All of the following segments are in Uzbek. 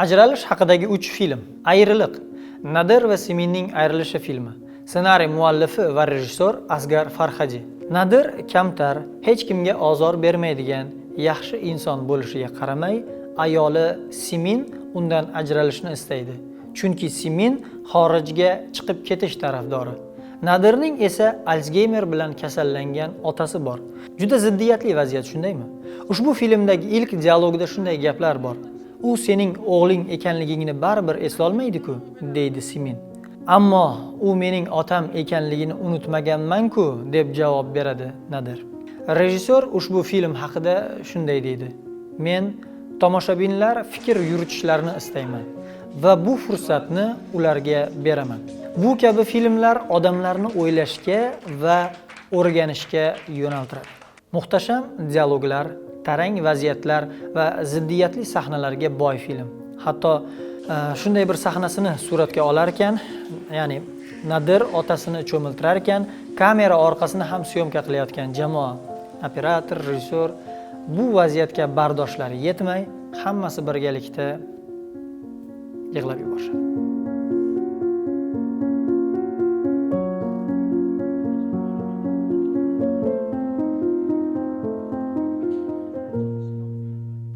Ajralish haqidagi 3 film. Ayriliq. Nadir va Siminning ayrilishi filmi. Ssenariy muallifi va rejissor Asgar Farhaji. Nadir kamtar, hech kimga ozor bermaydigan, yaxshi inson bo'lishiga qaramay, ayoli Simin undan ajralishni istaydi. Chunki Simin xorijga chiqib ketish tarafdori. Nadirning esa alsgeymer bilan kasallangan otasi bor. Juda ziddiyatli vaziyat, shundaymi? Ushbu filmdagi ilk dialogda shunday gaplar bor. U sening o'g'ling ekanligingni baribir eslolmaydi-ku, deydi Simin. Ammo u mening otam ekanligini unutmaganman-ku, deb javob beradi Nadir. Rejissor ushbu film haqida shunday deydi. Men tomoshabinlar fikr yuritishlarini istayman va bu fursatni ularga beraman. Bu kabi filmlar odamlarni o'ylashga va o'rganishga yo'naltiradi. Muhtasham dialoglar, tarang vaziyatlar va ziddiyatli sahnalarga boy film. Hatto e, shunday bir sahnasini suratga olar ekan, ya'ni Nadir otasini cho'miltirar ekan, kamera orqasini ham syomka qilayotgan jamoa, operator, rejissor bu vaziyatga bardoshlari yetmay, hammasi birgalikda yig'lab yuborishadi.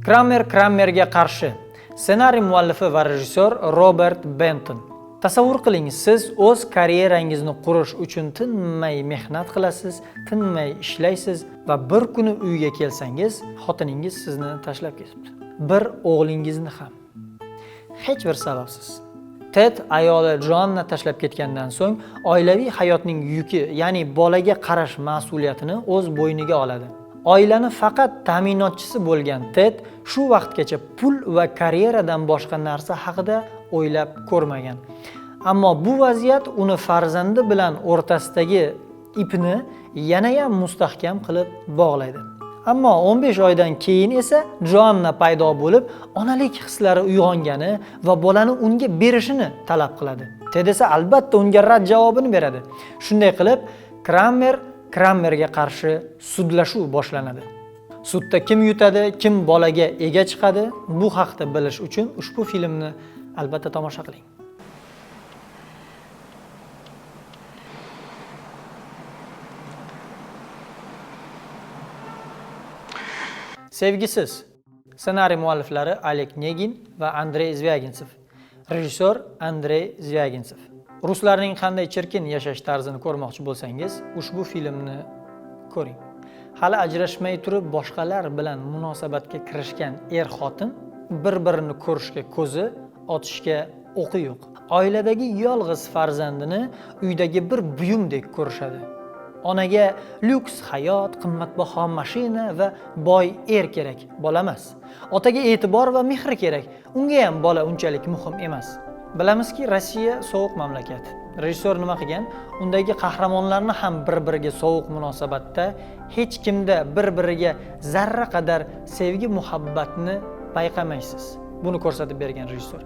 Kramer Kramerga qarshi. Ssenariy muallifi va rejissor Robert Benton. Tasavvur qiling, siz o'z karyerangizni qurish uchun tinmay mehnat qilasiz, tinmay ishlaysiz va bir kuni uyga kelsangiz, xotiningiz sizni tashlab ketibdi. Bir o'g'lingizni ham. Hech bir sababsiz. Ted ayoli Joanna tashlab ketgandan so'ng oilaviy hayotning yuki, ya'ni bolaga qarash mas'uliyatini o'z bo'yniga oladi. Oilani faqat ta'minotchisi bo'lgan Ted shu vaqtgacha pul va karyeradan boshqa narsa haqida o'ylab ko'rmagan. Ammo bu vaziyat uni farzandi bilan o'rtasidagi ipni yanayam mustahkam qilib bog'laydi. Ammo 15 oydan keyin esa Joanna paydo bo'lib, onalik hislari uyg'ongani va bolani unga berishini talab qiladi. Ted esa albatta unga rad javobini beradi. Shunday qilib, Kramer Krammerga qarshi sudlashuv boshlanadi. Sudda kim yutadi, kim bolaga ega chiqadi, bu haqda bilish uchun ushbu filmni albatta tomosha qiling. Sevgisiz. Ssenariy mualliflari Oleg Negin va Andrey Zvyagintsev. Rejissor Andrey Zvyagintsev. Ruslarning qanday chirkin yashash tarzini ko'rmoqchi bo'lsangiz, ushbu filmni ko'ring. Hali ajrashmay turib boshqalar bilan munosabatga kirishgan er-xotin bir-birini ko'rishga ko'zi, otishga o'qi yo'q. Oiladagi yolg'iz farzandini uydagi bir buyumdek ko'rishadi. Onaga lyuks hayot, qimmatbaho mashina va boy er kerak, bola emas. Otaga e'tibor va mehr kerak. Unga ham bola unchalik muhim emas. Bilamizki, Rossiya sovuq mamlakat. Rejissor nima qilgan? Undagi qahramonlarni ham bir-biriga sovuq munosabatda, hech kimda bir-biriga zarra qadar sevgi muhabbatni payqamaysiz. Buni ko'rsatib bergan rejissor.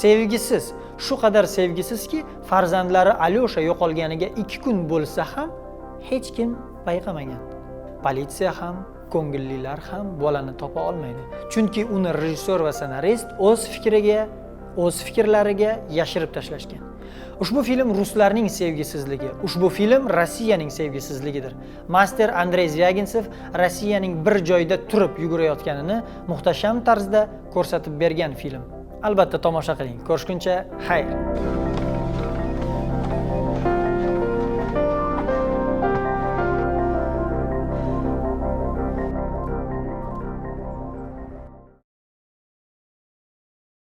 Sevgisiz, shu qadar sevgisizki, farzandlari Alyosha yo'qolganiga 2 kun bo'lsa ham hech kim payqamagan. Politsiya ham, ko'ngillilar ham bolani topa olmaydi. Chunki uni rejissor va ssenarist o'z fikriga, o'z fikrlariga yashirib tashlashgan. Ushbu film ruslarning sevgisizligi, ushbu film Rossiyaning sevgisizligidir. Master Andrey zvyaginsev Rossiyaning bir joyda turib yugurayotganini muhtasham tarzda ko'rsatib bergan film. Albatta tomosha qiling. Ko'rishguncha xayr.